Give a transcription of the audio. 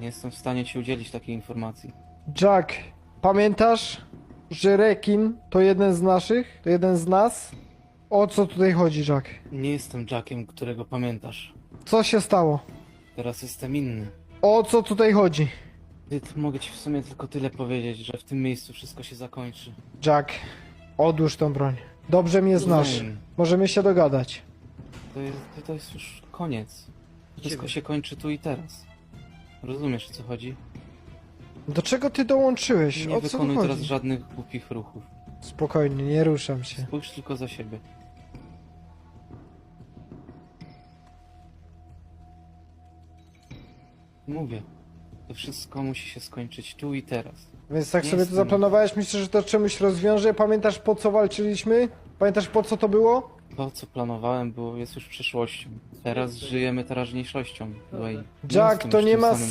Nie jestem w stanie ci udzielić takiej informacji. Jack, pamiętasz, że rekin to jeden z naszych? To jeden z nas? O co tutaj chodzi, Jack? Nie jestem Jackiem, którego pamiętasz. Co się stało? Teraz jestem inny. O co tutaj chodzi? Mogę ci w sumie tylko tyle powiedzieć, że w tym miejscu wszystko się zakończy. Jack, odłóż tą broń. Dobrze mnie znasz. Rozumiem. Możemy się dogadać. To jest, to jest już koniec. Wszystko się kończy tu i teraz. Rozumiesz o co chodzi? Do czego ty dołączyłeś? Nie o co tu wykonuj teraz chodzi? żadnych głupich ruchów. Spokojnie, nie ruszam się. Spójrz tylko za siebie. Mówię. To wszystko musi się skończyć tu i teraz. Więc tak Nie sobie to jestem- zaplanowałeś? Myślisz, że to czemuś rozwiąże? Pamiętasz po co walczyliśmy? Pamiętasz po co to było? To, co planowałem, było jest już przeszłością. Teraz żyjemy teraźniejszością. Dwayne. Jack, jestem to już nie tym ma samym sensu.